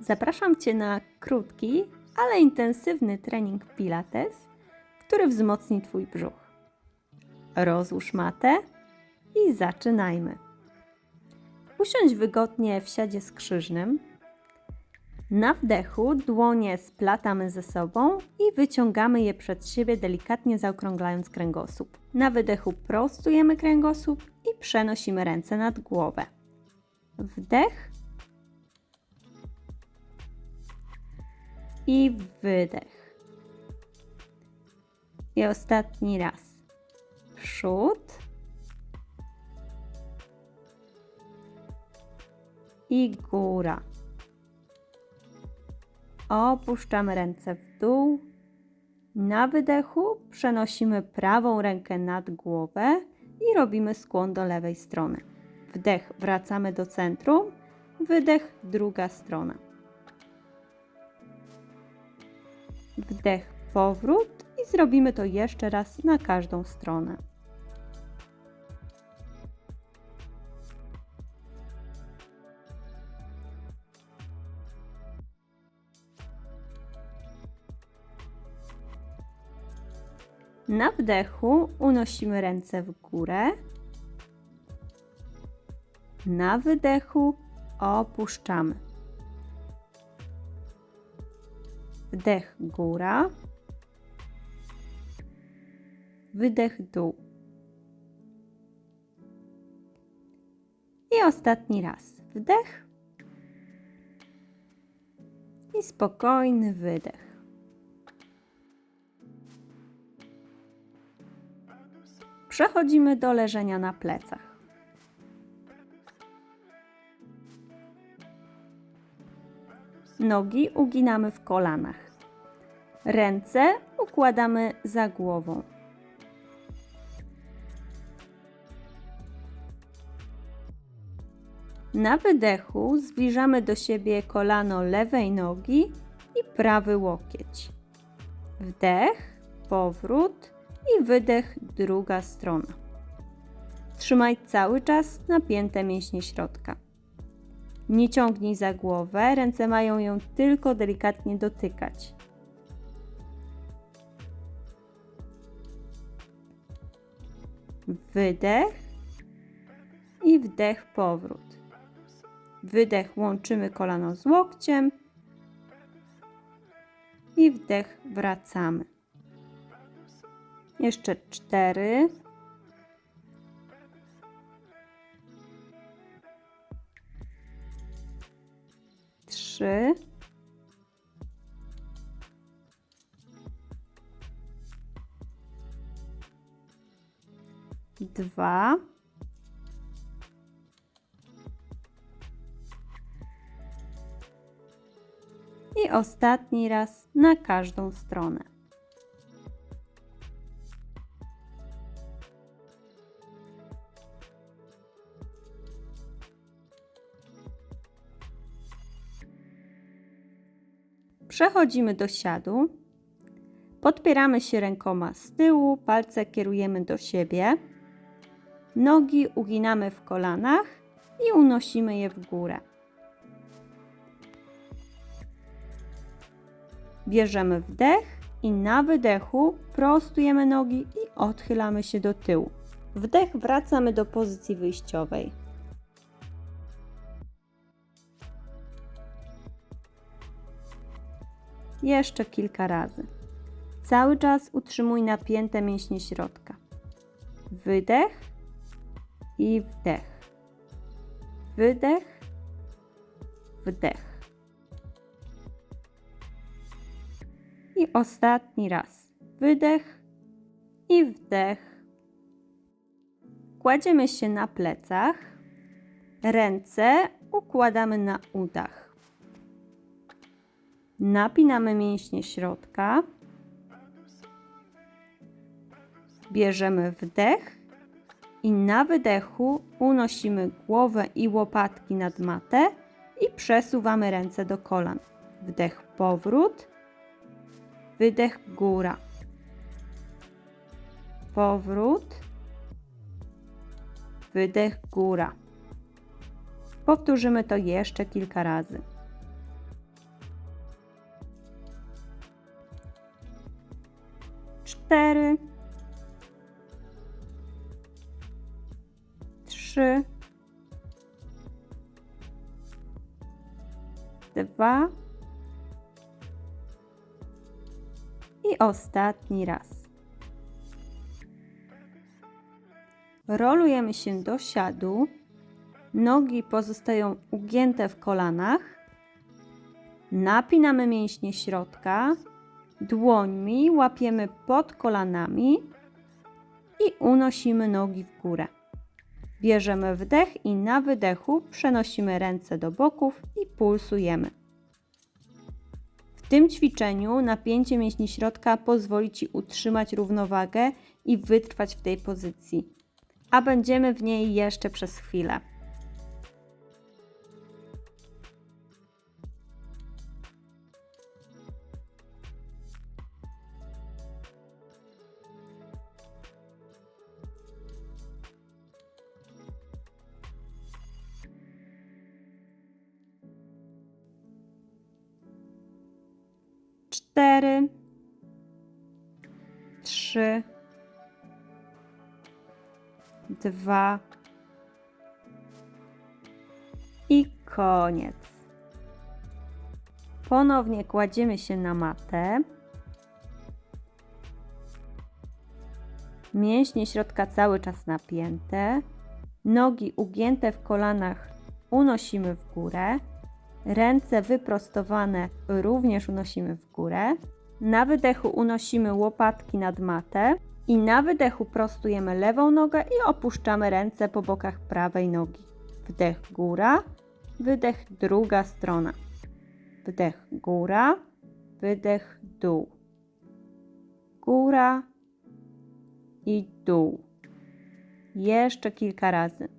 Zapraszam Cię na krótki, ale intensywny trening Pilates, który wzmocni Twój brzuch. Rozłóż matę i zaczynajmy. Usiądź wygodnie w siadzie skrzyżnym. Na wdechu dłonie splatamy ze sobą i wyciągamy je przed siebie, delikatnie zaokrąglając kręgosłup. Na wydechu prostujemy kręgosłup i przenosimy ręce nad głowę. Wdech i wydech. I ostatni raz. Przód i góra. Opuszczamy ręce w dół. Na wydechu przenosimy prawą rękę nad głowę i robimy skłon do lewej strony. Wdech, wracamy do centrum. Wydech, druga strona. Wdech, powrót i zrobimy to jeszcze raz na każdą stronę. Na wdechu unosimy ręce w górę. Na wydechu opuszczamy. Wdech góra. Wydech dół. I ostatni raz. Wdech. I spokojny wydech. Przechodzimy do leżenia na plecach. Nogi uginamy w kolanach. Ręce układamy za głową. Na wydechu zbliżamy do siebie kolano lewej nogi i prawy łokieć. Wdech, powrót i wydech druga strona. Trzymaj cały czas napięte mięśnie środka. Nie ciągnij za głowę, ręce mają ją tylko delikatnie dotykać. Wydech i wdech, powrót. Wydech, łączymy kolano z łokciem i wdech, wracamy. Jeszcze cztery. Trzy. Dwa. I ostatni raz na każdą stronę. Przechodzimy do siadu. Podpieramy się rękoma z tyłu, palce kierujemy do siebie. Nogi uginamy w kolanach i unosimy je w górę. Bierzemy wdech i na wydechu prostujemy nogi i odchylamy się do tyłu. Wdech wracamy do pozycji wyjściowej. Jeszcze kilka razy. Cały czas utrzymuj napięte mięśnie środka. Wydech i wdech. Wydech, wdech. I ostatni raz. Wydech i wdech. Kładziemy się na plecach. Ręce układamy na udach. Napinamy mięśnie środka. Bierzemy wdech i na wydechu unosimy głowę i łopatki nad matę i przesuwamy ręce do kolan. Wdech, powrót. Wydech, góra. Powrót. Wydech, góra. Powtórzymy to jeszcze kilka razy. Cztery, trzy, dwa i ostatni raz. Rolujemy się do siadu. Nogi pozostają ugięte w kolanach. Napinamy mięśnie środka. Dłońmi łapiemy pod kolanami i unosimy nogi w górę. Bierzemy wdech i na wydechu przenosimy ręce do boków i pulsujemy. W tym ćwiczeniu napięcie mięśni środka pozwoli Ci utrzymać równowagę i wytrwać w tej pozycji, a będziemy w niej jeszcze przez chwilę. Cztery, trzy, dwa i koniec. Ponownie kładziemy się na matę. Mięśnie środka cały czas napięte. Nogi ugięte w kolanach unosimy w górę. Ręce wyprostowane również unosimy w górę. Na wydechu unosimy łopatki nad matę i na wydechu prostujemy lewą nogę i opuszczamy ręce po bokach prawej nogi. Wdech góra, wydech druga strona. Wdech góra, wydech dół. Góra i dół. Jeszcze kilka razy.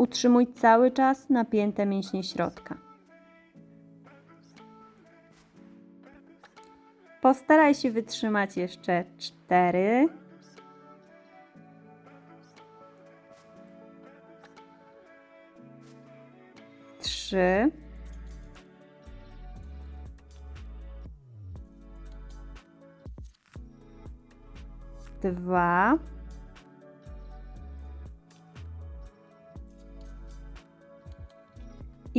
Utrzymuj cały czas napięte mięśnie środka. Postaraj się wytrzymać jeszcze cztery. Trzy. Dwa.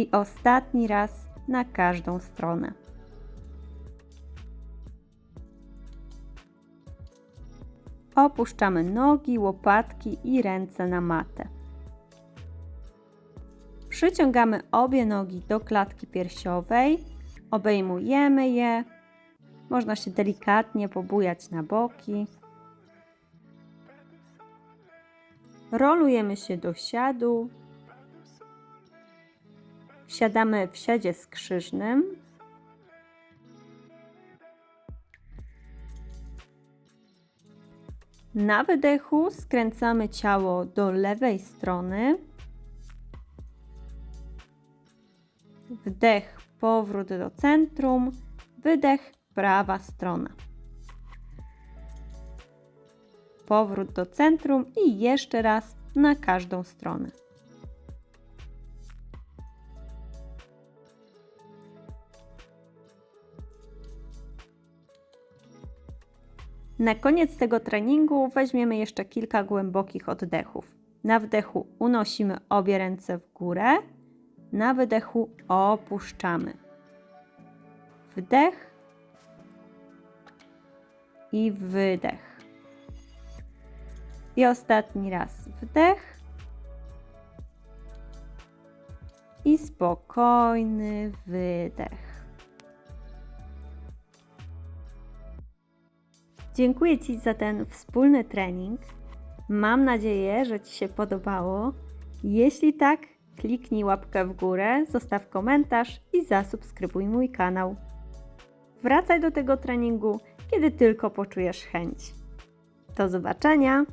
I ostatni raz na każdą stronę. Opuszczamy nogi, łopatki i ręce na matę. Przyciągamy obie nogi do klatki piersiowej, obejmujemy je. Można się delikatnie pobujać na boki. Rolujemy się do siadu, Siadamy w siadzie skrzyżnym. Na wydechu skręcamy ciało do lewej strony. Wdech, powrót do centrum. Wydech, prawa strona. Powrót do centrum i jeszcze raz na każdą stronę. Na koniec tego treningu weźmiemy jeszcze kilka głębokich oddechów. Na wdechu unosimy obie ręce w górę, na wydechu opuszczamy. Wdech i wydech. I ostatni raz wdech i spokojny wydech. Dziękuję Ci za ten wspólny trening. Mam nadzieję, że Ci się podobało. Jeśli tak, kliknij łapkę w górę, zostaw komentarz i zasubskrybuj mój kanał. Wracaj do tego treningu, kiedy tylko poczujesz chęć. Do zobaczenia!